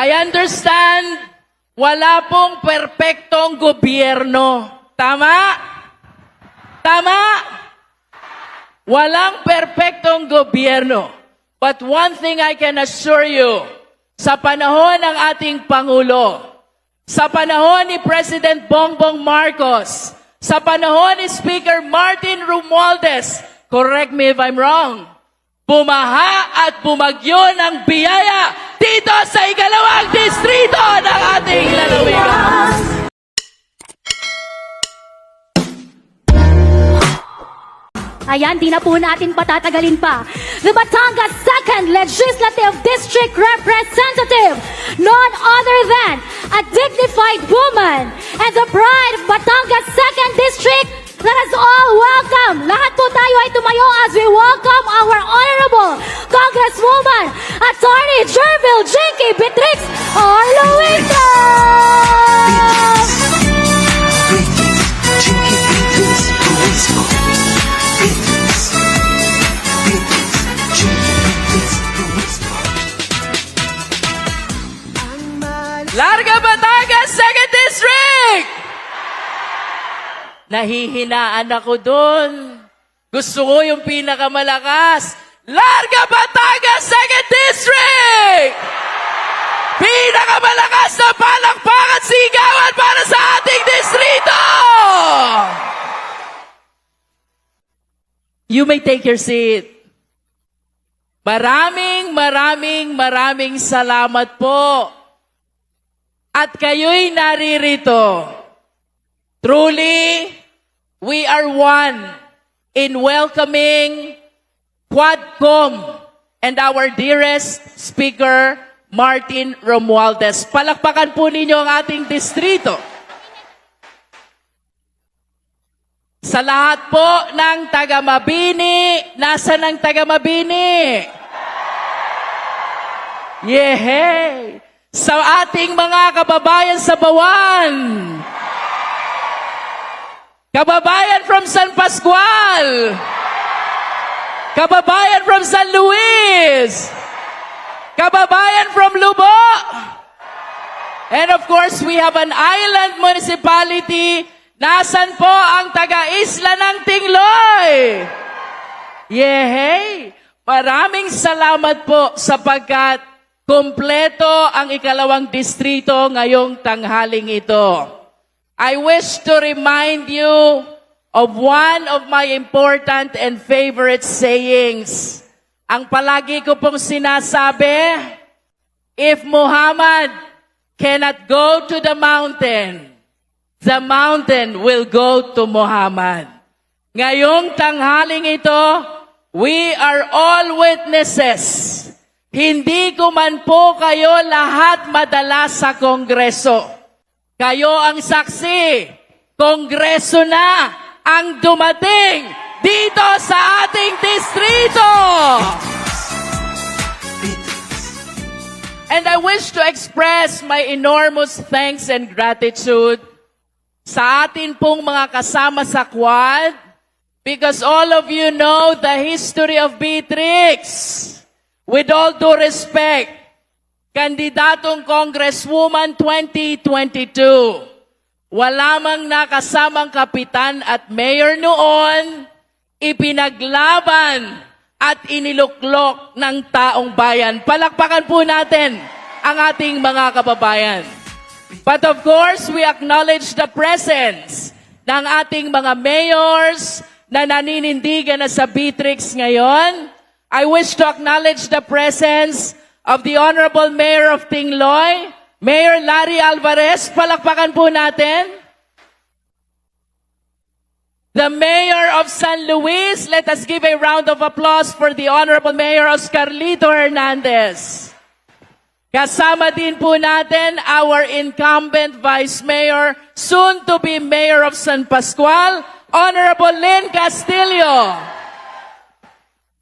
I understand wala pong perpektong gobyerno. Tama? Tama? Walang perpektong gobyerno. But one thing I can assure you, sa panahon ng ating Pangulo, sa panahon ni President Bongbong Marcos, sa panahon ni Speaker Martin Romualdez, correct me if I'm wrong, bumaha at bumagyo ng biyaya dito sa ikalawang distrito ng ating lalawigan. Ayan, di na po natin patatagalin pa. The Batangas 2nd Legislative District Representative, none other than a dignified woman and the pride of Batangas 2nd District. Let us all welcome. Lahat po tayo ay tumayo as we welcome our Honorable Congresswoman, Attorney Jerville J.K. Beatrix Arloita! Chinky Nahihinaan ako doon. Gusto ko yung pinakamalakas. Larga Batangas 2nd District! Pinakamalakas na palakpakan sigawan para sa ating distrito! You may take your seat. Maraming, maraming, maraming salamat po. At kayo'y naririto. Truly, we are one in welcoming Quadcom and our dearest speaker, Martin Romualdez. Palakpakan po ninyo ang ating distrito. Sa lahat po ng taga Mabini, nasa ng taga Mabini? Yehey! Sa ating mga kababayan sa Bawan. Kababayan from San Pascual. Kababayan from San Luis. Kababayan from Lubo. And of course, we have an island municipality. Nasan po ang taga-isla ng Tingloy? Yehey! Maraming salamat po sapagkat kompleto ang ikalawang distrito ngayong tanghaling ito. I wish to remind you of one of my important and favorite sayings. Ang palagi ko pong sinasabi, if Muhammad cannot go to the mountain, the mountain will go to Muhammad. Ngayong tanghaling ito, we are all witnesses. Hindi ko man po kayo lahat madala sa Kongreso. Kayo ang saksi. Kongreso na ang dumating dito sa ating distrito. And I wish to express my enormous thanks and gratitude sa atin pong mga kasama sa Quad because all of you know the history of Beatrix. With all due respect, kandidatong Congresswoman 2022. Wala mang nakasamang kapitan at mayor noon, ipinaglaban at iniluklok ng taong bayan. Palakpakan po natin ang ating mga kababayan. But of course, we acknowledge the presence ng ating mga mayors na naninindigan na sa Beatrix ngayon. I wish to acknowledge the presence of the Honorable Mayor of Tingloy, Mayor Larry Alvarez. Palakpakan po natin. The Mayor of San Luis, let us give a round of applause for the Honorable Mayor Oscarlito Hernandez. Kasama din po natin our incumbent Vice Mayor, soon to be Mayor of San Pascual, Honorable Lynn Castillo.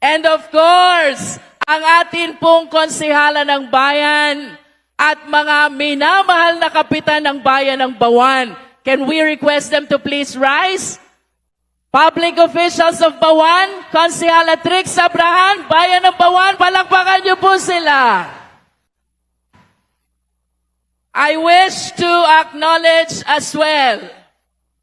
And of course, ang atin pong konsihala ng bayan at mga minamahal na kapitan ng bayan ng Bawan. Can we request them to please rise? Public officials of Bawan, Konsihala Trix Abrahan, Bayan ng Bawan, palakpakan niyo po sila. I wish to acknowledge as well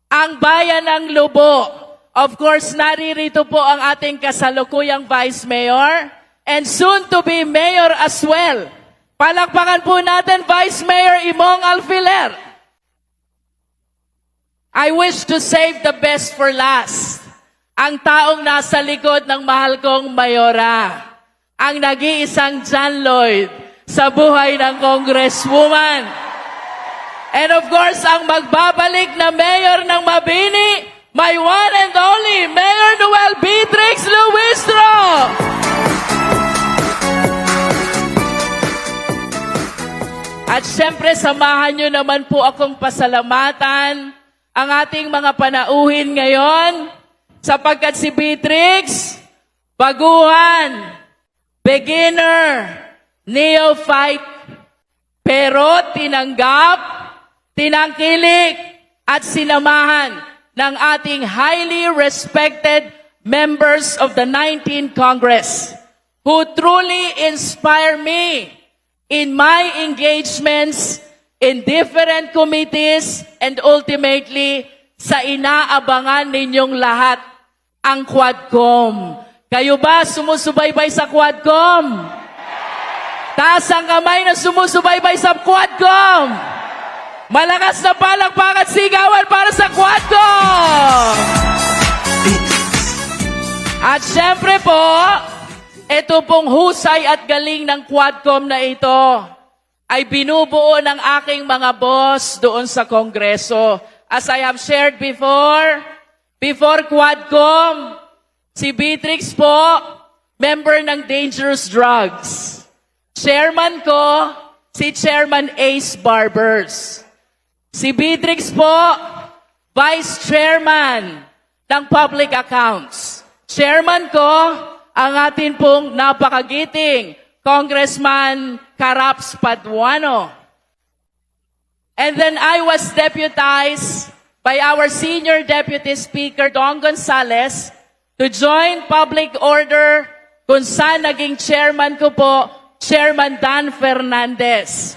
ang bayan ng Lubo. Of course, naririto po ang ating kasalukuyang Vice Mayor and soon to be Mayor as well. Palakpakan po natin Vice Mayor Imong Alfiler. I wish to save the best for last. Ang taong nasa likod ng mahal kong Mayora. Ang nag-iisang John Lloyd sa buhay ng Congresswoman. And of course, ang magbabalik na mayor ng Mabini, my one and only Mayor Noel Beatrix Luistro. At syempre, samahan nyo naman po akong pasalamatan ang ating mga panauhin ngayon sapagkat si Beatrix, baguhan, beginner, neophyte, pero tinanggap, tinangkilik, at sinamahan ng ating highly respected members of the 19th Congress who truly inspire me in my engagements in different committees and ultimately sa inaabangan ninyong lahat, ang Quadcom. Kayo ba sumusubaybay sa Quadcom? Taas ang kamay na sumusubaybay sa Quadcom. Malakas na palakpakan sigawan para sa Quadcom. At syempre po, ito pong husay at galing ng Quadcom na ito ay binubuo ng aking mga boss doon sa Kongreso. As I have shared before, before Quadcom, si Beatrix po, member ng Dangerous Drugs. Chairman ko, si Chairman Ace Barbers. Si Beatrix po, Vice Chairman ng Public Accounts. Chairman ko, ang atin pong napakagiting Congressman Caraps Paduano. And then I was deputized by our senior deputy speaker, Don Gonzales, to join public order kung saan naging chairman ko po, Chairman Dan Fernandez.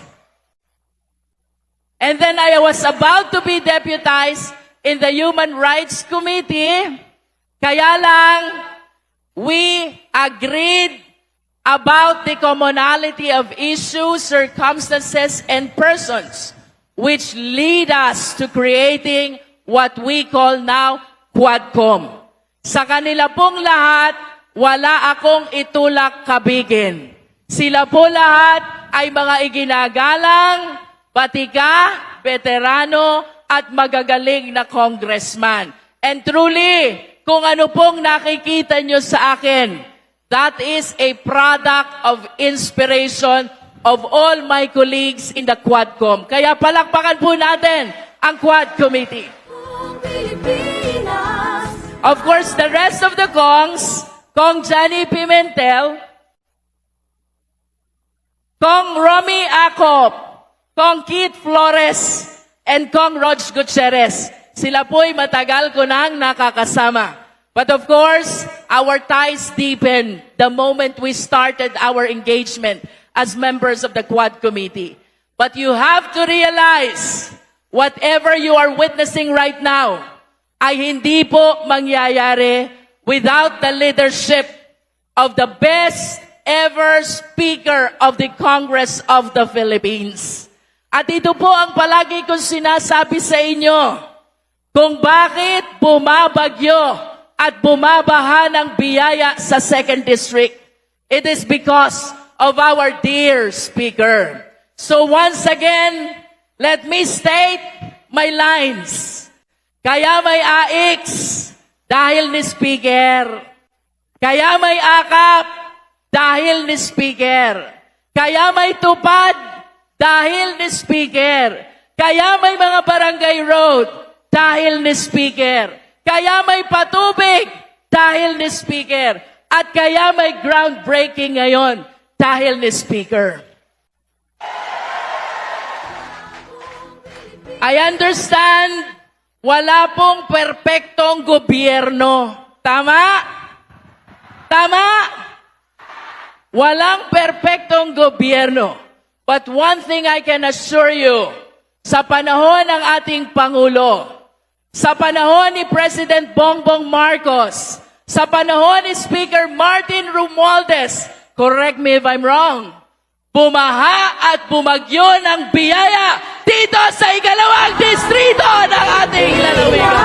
And then I was about to be deputized in the Human Rights Committee. Kaya lang, we agreed about the commonality of issues, circumstances, and persons which lead us to creating what we call now Quadcom. Sa kanila pong lahat, wala akong itulak kabigin. Sila po lahat ay mga iginagalang, batika, veterano, at magagaling na congressman. And truly, kung ano pong nakikita nyo sa akin, that is a product of inspiration of all my colleagues in the Quadcom. Kaya palakpakan po natin ang Quad Committee. Of course, the rest of the Kongs, Kong Johnny Pimentel, Kong Romy Acop, Kong Keith Flores, and Kong Rog Gutierrez. Sila po'y matagal ko nang nakakasama. But of course, our ties deepened the moment we started our engagement as members of the Quad Committee. But you have to realize, whatever you are witnessing right now, ay hindi po mangyayari without the leadership of the best ever Speaker of the Congress of the Philippines. At ito po ang palagi kong sinasabi sa inyo, kung bakit bumabagyo at bumabaha ng biyaya sa second district. It is because of our dear speaker. So once again, let me state my lines. Kaya may AX dahil ni speaker. Kaya may akap dahil ni speaker. Kaya may tupad dahil ni speaker. Kaya may mga barangay road dahil ni speaker. Kaya may patubig dahil ni speaker. At kaya may groundbreaking ngayon dahil ni speaker. I understand wala pong perpektong gobyerno. Tama? Tama? Walang perpektong gobyerno. But one thing I can assure you, sa panahon ng ating Pangulo, sa panahon ni President Bongbong Marcos, sa panahon ni Speaker Martin Romualdez, correct me if I'm wrong, bumaha at bumagyo ng biyaya dito sa ikalawang distrito ng ating lalawigan.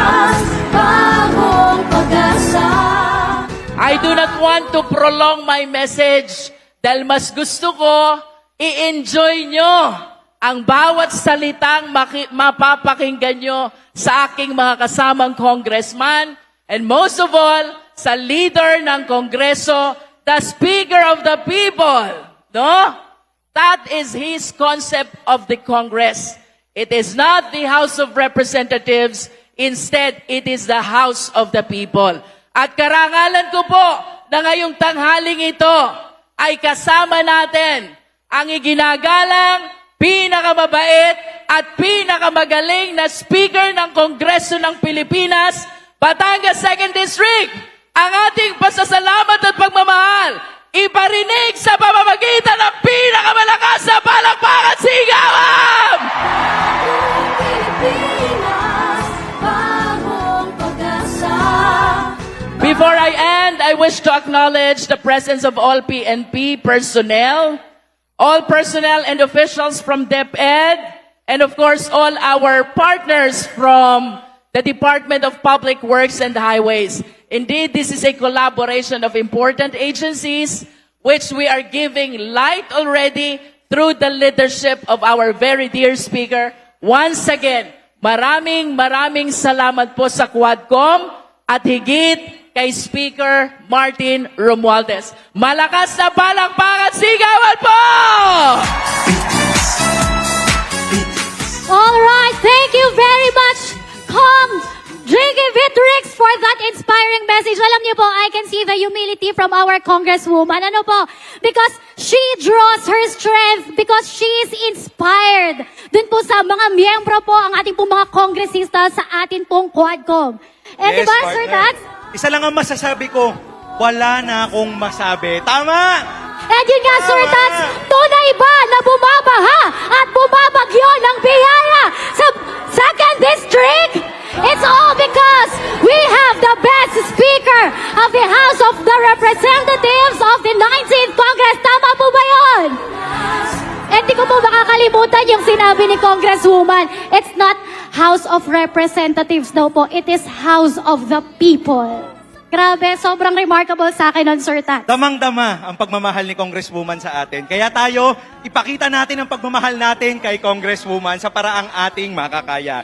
I do not want to prolong my message dahil mas gusto ko i-enjoy nyo ang bawat salitang mapapakinggan nyo sa aking mga kasamang congressman and most of all, sa leader ng kongreso, the speaker of the people. No? That is his concept of the Congress. It is not the House of Representatives. Instead, it is the House of the People. At karangalan ko po na ngayong tanghaling ito ay kasama natin ang iginagalang pinakamabait at pinakamagaling na Speaker ng Kongreso ng Pilipinas, Batangas 2nd District. Ang ating pasasalamat at pagmamahal iparinig sa pamamagitan ng pinakamalakas na palakpakan sigawan! Before I end, I wish to acknowledge the presence of all PNP personnel, all personnel and officials from DepEd, and of course, all our partners from the Department of Public Works and Highways. Indeed, this is a collaboration of important agencies which we are giving light already through the leadership of our very dear speaker. Once again, maraming maraming salamat po sa Quadcom at higit kay Speaker Martin Romualdez. Malakas na palakpakan sigawan po! All right, thank you very much, Com Jiggy Vitrix, for that inspiring message. Alam niyo po, I can see the humility from our Congresswoman. Ano po? Because she draws her strength because she is inspired. Dun po sa mga miyembro po, ang ating pong mga kongresista sa atin pong Quadcom. Eh, di ba, Sir partner. Tats? Isa lang ang masasabi ko, wala na akong masabi. Tama! And yun nga, Sir Tats, tunay ba na bumabaha at bumabagyo ng biyaya sa second district? It's all because we have the best speaker of the House of the Representatives of the 19th Congress. Tama po ba yun? Eh, di ko po makakalimutan yung sinabi ni Congresswoman. It's not House of Representatives daw po. It is House of the People. Grabe, sobrang remarkable sa akin nun, Sir Tats. Damang-dama ang pagmamahal ni Congresswoman sa atin. Kaya tayo, ipakita natin ang pagmamahal natin kay Congresswoman sa paraang ating makakaya.